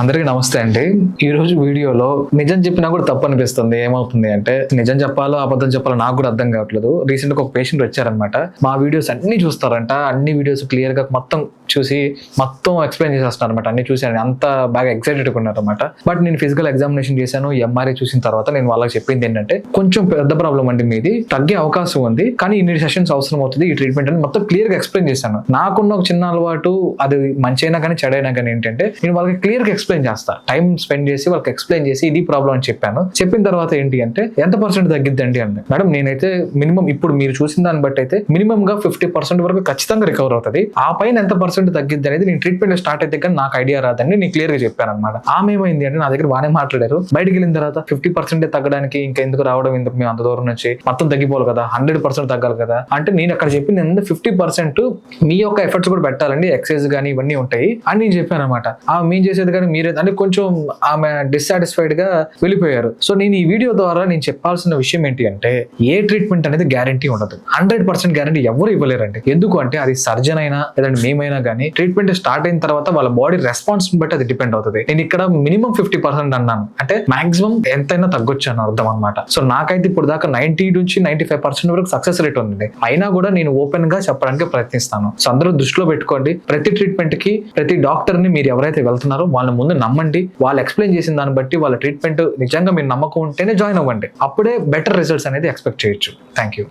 అందరికీ నమస్తే అండి. ఈ రోజు వీడియోలో నిజం చెప్పినా కూడా తప్పు అనిపిస్తుంది. ఏమవుతుంది అంటే నిజం చెప్పాలో అబద్ధం చెప్పాలో నాకు కూడా అర్థం కావట్లేదు. రీసెంట్గా ఒక పేషెంట్ వచ్చారనమాట మా వీడియోస్ అన్ని చూస్తారంట. అన్ని వీడియోస్ క్లియర్గా మొత్తం చూసి మొత్తం ఎక్స్ప్లెయిన్ చేసేస్తున్నారు అనమాట అన్ని చూసాను అంత బాగా ఎక్సైటెడ్ ఉన్నారు అనమాట బట్ నేను ఫిజికల్ ఎగ్జామినేషన్ చేశాను. ఎంఆర్ఐ చూసిన తర్వాత నేను వాళ్ళకి చెప్పింది ఏంటంటే కొంచెం పెద్ద ప్రాబ్లం అండి మీది. తగ్గే అవకాశం ఉంది. కానీ ఇన్ని సెషన్స్ అవసరం అవుతుంది. ఈ ట్రీట్మెంట్ అని మొత్తం క్లియర్గా ఎక్స్ప్లెయిన్ చేశాను. నాకున్న ఒక చిన్న అలవాటు అది మంచి అయినా కానీ చెడైనా కానీ ఏంటంటే నేను వాళ్ళకి క్లియర్గా ఎక్స్ప్లెయిన్ చేస్తా. టైం స్పెండ్ చేసి వాళ్ళకి ఎక్స్ప్లెయిన్ చేసి ఇది ప్రాబ్లం అని చెప్పాను. చెప్పిన తర్వాత ఏంటి అంటే ఎంత పర్సెంట్ తగ్గిద్దండి అండి మేడం నేనైతే మినిమం ఇప్పుడు మీరు చూసిన దాన్ని బట్టి అయితే మినిమం గా ఫిఫ్టీ పర్సెంట్ వరకు ఖచ్చితంగా రికవర్ అవుతుంది. ఆ పైన ఎంత పర్సెంట్ తగ్గిద్ది అనేది నేను ట్రీట్మెంట్ స్టార్ట్ అయితే కానీ నాకు ఐడియా రాదండి. నేను క్లియర్గా చెప్పాను అనమాట ఆమె ఏమైంది అంటే నా దగ్గర బాగానే మాట్లాడారు. బయటికి వెళ్ళిన తర్వాత ఫిఫ్టీ పర్సెంట్ తగ్గడానికి ఇంకా ఎందుకు రావడం ఎందుకు మేము అంత దూరం నుంచి? మొత్తం తగ్గిపోవాలి కదా హండ్రెడ్ పర్సెంట్ తగ్గాలి కదా? అంటే నేను అక్కడ చెప్పింది ఏంటంటే ఫిఫ్టీ పర్సెంట్ మీ యొక్క ఎఫర్ట్స్ కూడా పెట్టాలండి. ఎక్సైజ్ కానీ ఇవన్నీ ఉంటాయి అని నేను చెప్పాను అనమాట ఆ మేము చేసేది కానీ మీరే అంటే కొంచెం ఆమె డిస్సాటిస్ఫైడ్గా వెళ్ళిపోయారు. సో నేను ఈ వీడియో ద్వారా నేను చెప్పాల్సిన విషయం ఏంటి అంటే ఏ ట్రీట్మెంట్ అనేది గ్యారంటీ ఉండదు. హండ్రెడ్ పర్సెంట్ గ్యారంటీ ఎవరు ఇవ్వలేరండి. ఎందుకు అంటే అది సర్జన్ అయినా లేదంటే మేమైనా కానీ ట్రీట్మెంట్ స్టార్ట్ అయిన తర్వాత వాళ్ళ బాడీ రెస్పాన్స్ బట్టి అది డిపెండ్ అవుతుంది. నేను ఇక్కడ మినిమం ఫిఫ్టీ పర్సెంట్ అన్నాను. అంటే మాక్సిమం ఎంతైనా తగ్గొచ్చు అని అర్థం అనమాట సో నాకైతే ఇప్పుడు దాకా నైన్టీ నుంచి నైన్టీ ఫైవ్ పర్సెంట్ వరకు సక్సెస్ రేట్ ఉంది అయినా కూడా నేను ఓపెన్గా చెప్పడానికి ప్రయత్నిస్తాను. సో అందరూ దృష్టిలో పెట్టుకోండి. ప్రతి ట్రీట్మెంట్కి ప్రతి డాక్టర్ని మీరు ఎవరైతే వెళ్తున్నారో వాళ్ళ ముందు నమ్మండి. వాళ్ళు ఎక్స్ప్లెయిన్ చేసిన దాన్ని బట్టి వాళ్ళ ట్రీట్మెంట్ నిజంగా మీరు నమ్మకం ఉంటేనే జాయిన్ అవ్వండి. అప్పుడే బెటర్ రిజల్ట్స్ అనేది ఎక్స్పెక్ట్ చేయొచ్చు. Thank you